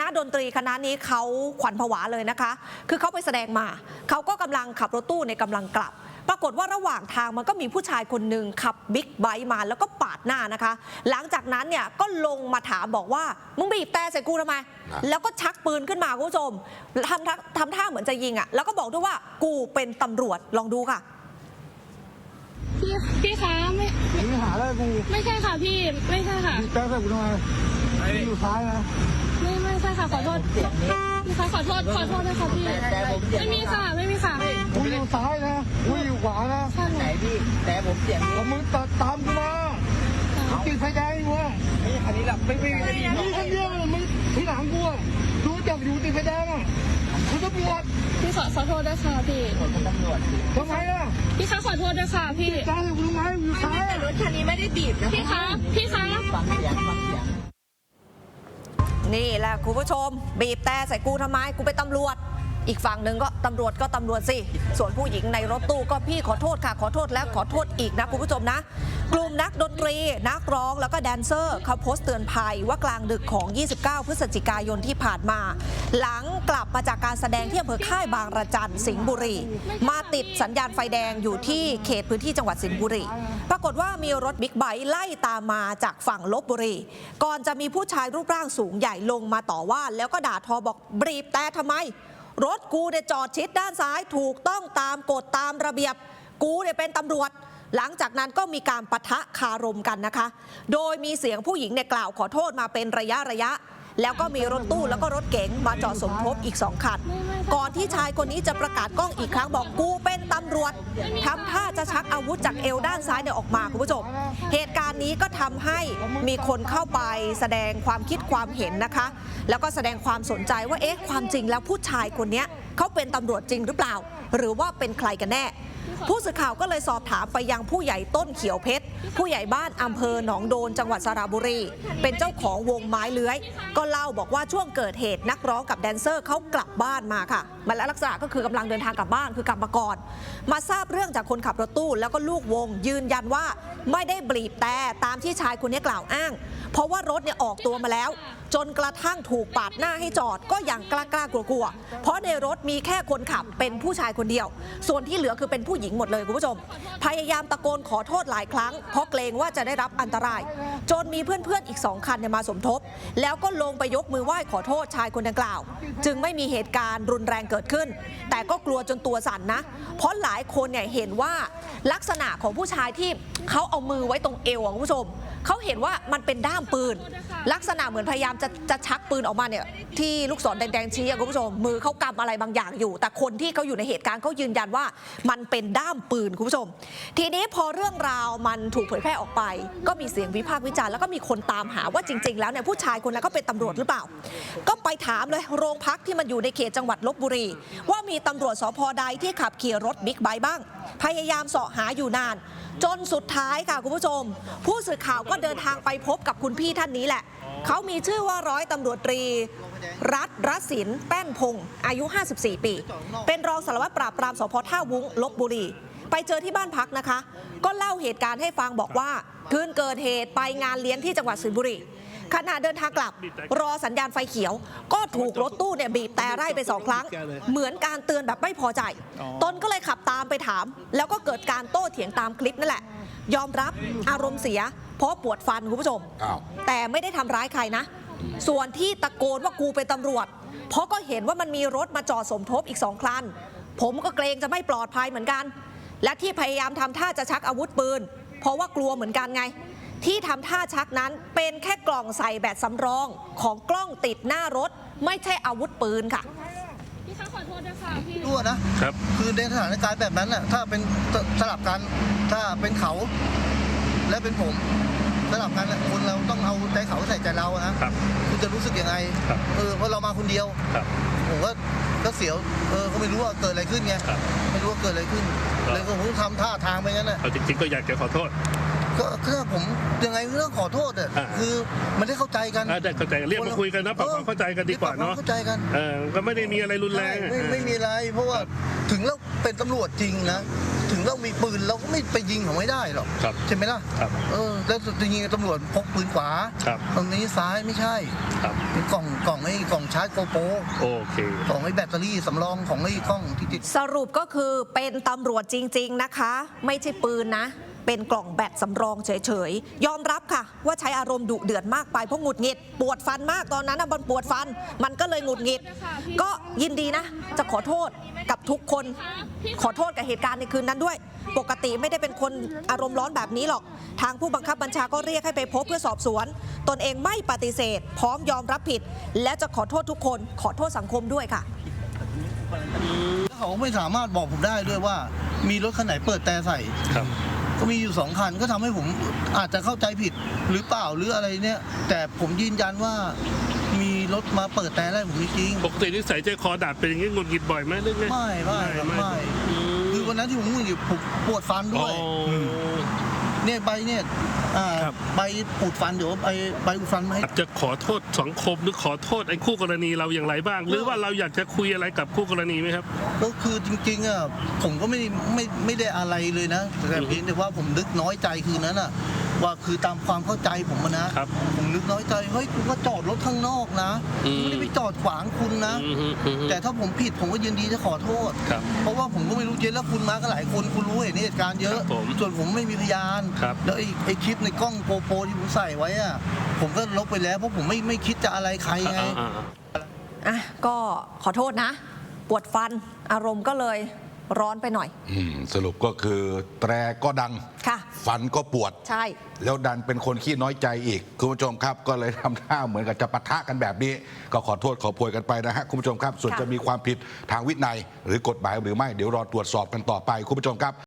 ณะดนตรีคณะนี้เขาขวัญผวาเลยนะคะ คือเขาไปแสดงมา เขาก็กำลังขับรถตู้ในยกำลังกลับ ปรากฏว่าระหว่างทางมันก็มีผู้ชายคนหนึ่งขับบิ๊กไบค์มาแล้วก็ปาดหน้านะคะ หลังจากนั้นเนี่ยก็ลงมาถามบอกว่า มึงบีบแต่ใส่กูทำไมนะแล้วก็ชักปืนขึ้นมาคุณผู้ชมทำท่าทำท่าเหมือนจะยิงอะแล้วก็บอกด้วยว่ากูเป็นตำรวจลองดูค่ะ พี่พี่คะไม่ มึงไม่หาแล้วกูไม่ใช่ค่ะพี่ ไม่ใช่ค่ะ แป๊บแป๊บกูทำไมมึงอยู่ซ้ายนะ ไม่ไม่ใช่ค่ะขอโทษพี่คะขอโทษขอโทษด้วยค่ะพี่ไม่มีค่ะไม่มีค่ะกูอยู่ซ้ายนะกูอยู่ขวานะใช่ไหนพี่ แต่ผมเสียงแล้วมึงตัดตามกูมาติดไฟแดงอยู่อะนี่คันนี้หลับไม่ไม่ไม่ไม่มึงคนเดียวมึงที่หลังกูอะดูจับอยู่ติดไฟแดงอะกูตำรวจพี่ขอขอโทษด้วยค่ะพี่ผมเป็นตำรวจทำไมอะพี่คะขอโท ษด้วยค่ะพี่ตามกูทำไมมึงอยู่ซ้ายรถคันนี้ไม่ได้บีบนะพี่คะพี่คะฟังเสียงฟังเสียงนี่แหละคุณผู้ชม บีบแต่ใส่กูทำไมกูเป็นตำรวจ อีกฝั่งหนึ่งก็ตำรวจก็ตำรวจสิ ส่วนผู้หญิงในรถตู้ก็พี่ขอโทษค่ะ ขอโทษแล้วขอโทษอีกนะคุณผู้ชมนะ กลุ่มนักดนตรี นักร้องแล้วก็แดนเซอร์ เขาโพสต์เตือนภัยว่ากลางดึกของ 29 พฤศจิกายนที่ผ่านมา หลังกลับมาจากการแสดงที่อำเภอค่ายบางระจันสิงห์บุรี มาติดสัญญาณไฟแดงอยู่ที่เขตพื้นที่จังหวัดสิงห์บุรี ปรากฏว่ามีรถบิ๊กไบค์ไล่ตามมาจากฝั่งลบบุรี ก่อนจะมีผู้ชายรูปร่างสูงใหญ่ลงมาต่อว่า แล้วก็ด่าทอบอกบีบแต่ทำไม รถกูเนี่ยจอดชิดด้านซ้ายถูกต้องตามกฎตามระเบียบ กูเนี่ยเป็นตำรวจ หลังจากนั้นก็มีการปะทะคารมกันนะคะ โดยมีเสียงผู้หญิงเนี่ยกล่าวขอโทษมาเป็นระยะระยะ แล้วก็มีรถตู้แล้วก็รถเก๋งมาจอดสมทบอีกสองคัน ก่อนที่ชายคนนี้จะประกาศกล้องอีกครั้งบอกกูเป็นตำรวจทำท่าจะชักอาวุธจากเอวด้านซ้ายเนี่ยออกมาคุณผู้ชม เหตุการณ์นี้ก็ทำให้มีคนเข้าไปแสดงความคิดความเห็นนะคะ แล้วก็แสดงความสนใจว่าเอ๊ะความจริงแล้วผู้ชายคนนี้เขาเป็นตำรวจจริงหรือเปล่า หรือว่าเป็นใครกันแน่ ผู้สื่อข่าวก็เลยสอบถามไปยังผู้ใหญ่ต้นเขียวเพชร ผู้ใหญ่บ้านอำเภอหนองโดนจังหวัดสระบุรี เป็นเจ้าของวงไม้เลื้อย ก็เล่าบอกว่าช่วงเกิดเหตุนักร้องกับแดนเซอร์เขากลับบ้านมาค่ะมันลักษณะก็คือกำลังเดินทางกลับบ้านคือกลับมาก่อน มาทราบเรื่องจากคนขับรถตู้ แล้วก็ลูกวงยืนยันว่าไม่ได้บีบแต่ตามที่ชายคนนี้กล่าวอ้าง เพราะว่ารถเนี่ยออกตัวมาแล้ว จนกระทั่งถูกปาดหน้าให้จอดก็ยังกล้ากล้ากลัวกลัวๆเพราะในรถมีแค่คนขับเป็นผู้ชายคนเดียว ส่วนที่เหลือคือเป็นผู้หญิงหมดเลยคุณผู้ชม พยายามตะโกนขอโทษหลายครั้ง เพราะเกรงว่าจะได้รับอันตราย จนมีเพื่อนๆอีกสองคันมาสมทบ แล้วก็ลงไปยกมือไหว้ขอโทษชายคนดังกล่าว จึงไม่มีเหตุการณ์รุนแรงเกิดขึ้น แต่ก็กลัวจนตัวสั่นนะ เพราะหลายคนเนี่ยเห็นว่าลักษณะของผู้ชายที่เขาเอามือไว้ตรงเอวคุณผู้ชมเขาเห็นว่ามันเป็นด้ามปืน ลักษณะเหมือนพยายามจะจะชักปืนออกมาเนี่ยที่ลูกศรแดงๆชี้คุณผู้ชมมือเขากำอะไรบางอย่างอยู่ แต่คนที่เขาอยู่ในเหตุการณ์เขายืนยันว่า มันเป็นด้ามปืนคุณผู้ชม ทีนี้พอเรื่องราวมันถูกเผยแพร่ออกไป ก็มีเสียงวิพากษ์วิจารณ์แล้วก็มีคนตามหาว่าจริง ๆ แล้วเนี่ยผู้ชายคนนั้นก็เป็นตำรวจหรือเปล่า ก็ไปถามเลยโรงพักที่มันอยู่ในเขตจังหวัดลบบุรี ว่ามีตำรวจสพใดที่ขับขี่รถบิ๊กไบค์บ้าง พยายามเสาะหาอยู่นาน จนสุดท้ายค่ะคุณผู้ชม ผู้สื่อข่าวก็เดินทางไปพบกับคุณพี่ท่านนี้แหละ เขามีชื่อว่าร้อยตำรวจตรี รัฐรัศินแป้นพงศ์อายุ 54 ปี เป็นรองสารวัตรปราบปรามสพท่าวุ้งลบบุรี ไปเจอที่บ้านพักนะคะ ก็เล่าเหตุการณ์ให้ฟังบอกว่า คืนเกิดเหตุไปงานเลี้ยงที่จังหวัดสิงห์บุรีขณะเดินทางกลับรอสัญญาณไฟเขียว ก็ถูกรถตู้เนี่ยบีบแต่ไล่ไปสองครั้ง เหมือนการเตือนแบบไม่พอใจ ตนก็เลยขับตามไปถาม แล้วก็เกิดการโต้เถียงตามคลิปนั่นแหละ ยอมรับอารมณ์เสีย เพราะปวดฟันคุณผู้ชม อ้าว แต่ไม่ได้ทำร้ายใครนะ ส่วนที่ตะโกนว่ากูเป็นตำรวจ เพราะก็เห็นว่ามันมีรถมาจอดสมทบอีกสองคัน ผมก็เกรงจะไม่ปลอดภัยเหมือนกัน และที่พยายามทำท่าจะชักอาวุธปืน เพราะว่ากลัวเหมือนกันไง ที่ทำท่าชักนั้นเป็นแค่กล่องใส่แบตสำรองของกล้องติดหน้ารถ ไม่ใช่อาวุธปืนค่ะ พี่คะขอโทษด้วยค่ะพี่ รั่วนะครับ คือในสถานการณ์แบบนั้นน่ะถ้าเป็นสสลับกัน ถ้าเป็นเขา และเป็นผม สลับกันน่ะคนเราต้องเอาใจเขาใส่ใจเราอะนะครับคุณจะรู้สึกยังไงครับเออเพราะเรามาคนเดียวครับผมก็ก็เสียวเออก็ไม่รู้ว่าเกิดอะไรขึ้นไงครับไม่รู้ว่าเกิดอะไรขึ้นครับเลยก็ผมทำท่าทางไปงั้นน่ะเอาจริงๆก็อยากจะขอโทษ ก็คือผมยังไงก็ต้องขอโทษอะอ่า คือมันได้เข้าใจกันอะได้เข้าใจกันเรียกมาคุยกันนะปรับความเข้าใจกันดีกว่าปรับควเนาะมเข้าใจกัน เออก็ไม่ได้มีอะไรรุนแรงไม่ไม่ไม่มีอะไรเพราะว่าถึงแล้วเป็นตำรวจจริงนะ ถึงเรามีปืนเราก็ไม่ไปยิงเขาไม่ได้หรอกครับใช่ไหมล่ะครับเออแล้วจะยิงตำรวจพกปืนขวาครับ ตรงนี้ซ้ายไม่ใช่ครับ เป็นกล่องกล่องไอ้กล่องชาร์จโกโปรโอเค กล่องไอ้แบตเตอรี่สำรองของไอ้กล้องที่ติด สรุปก็คือเป็นตำรวจจริง ๆ นะคะ ไม่ใช่ปืนนะ เป็นกล่องแบตสำรองเฉยๆ ยอมรับค่ะ ว่าใช้อารมณ์ดุเดือดมากไปเพราะหงุดหงิด ปวดฟันมากตอนนั้นนะมันปวดฟัน มันก็เลยหงุดหงิด ก็ยินดีนะ จะขอโทษกับทุกคน ขอโทษกับเหตุการณ์ในคืนนั้นด้วย ปกติไม่ได้เป็นคนอารมณ์ร้อนแบบนี้หรอก ทางผู้บังคับบัญชาก็เรียกให้ไปพบเพื่อสอบสวน ตนเองไม่ปฏิเสธ พร้อมยอมรับผิด และจะขอโทษทุกคน ขอโทษสังคมด้วยค่ะเขาไม่สามารถบอกผมได้ด้วยว่า มีรถคันไหนเปิดแต่ใส่ครับ ก็มีอยู่สองคันก็ทำให้ผมอาจจะเข้าใจผิดหรือเปล่าหรืออะไรเนี่ย แต่ผมยืนยันว่ามีรถมาเปิดแต่อะไรผมจริงปกตินิสัยใจคอดัดเป็นอย่างนี้หงุดหงิดบ่อยไหมหรือไงๆไม่ไม่ครับไม่ไม่อืมคือวันนั้นที่ผมมึงอยู่ผมปวดฟันอ๋ด้อวย เนี่ยใบเนี่ยอ่าครับ ใบอุดฟันเดี๋ยวใบใบอุดฟันมาให้ อาจจะขอโทษสังคมหรือขอโทษไอ้คู่กรณีเราอย่างไรบ้าง หรือว่าเราอยากจะคุยอะไรกับคู่กรณีไหมครับ ก็คือจริงๆอะผมก็ไม่ได้ไม่ไม่ได้อะไรเลยนะแต่เพียงแต่ว่าผมนึกน้อยใจคืนนั้นอะ ว่าคือตามความเข้าใจผมอะนะ ครับ ผมนึกน้อยใจเฮ้ยกูก็จอดรถข้างนอกนะอืมไม่ได้ไปจอดขวางคุณนะ อืมฮึอืมฮึแต่ถ้าผมผิดผมก็ยินดีจะขอโทษ ครับ เพราะว่าผมก็ไม่รู้เจนแล้วคุณมาก็หลายคนคุณรู้เห็นเหตุการณ์เยอะ ครับผมส่วนผมไม่มีพยาน ครับ แล้วไอ้ไอ้คลิปในกล้องโกโปรที่ผมใส่ไว้อะผมก็ลบไปแล้วเพราะผมไม่ไม่คิดจะอะไรใครไง อ่าอ่าอะก็ขอโทษนะ ปวดฟันอารมณ์ก็เลย ร้อนไปหน่อย อืมสรุปก็คือแตรก็ดังค่ะ ฟันก็ปวด ใช่ แล้วดันเป็นคนขี้น้อยใจอีก คุณผู้ชมครับ ก็เลยทำท่าเหมือนกับจะปะทะกันแบบนี้ ก็ขอโทษขอโพยกันไปนะฮะคุณผู้ชมครับ ส่วนค่ะ จะมีความผิดทางวินัยหรือกฎหมายหรือไม่เดี๋ยวรอตรวจสอบกันต่อไปคุณผู้ชมครับ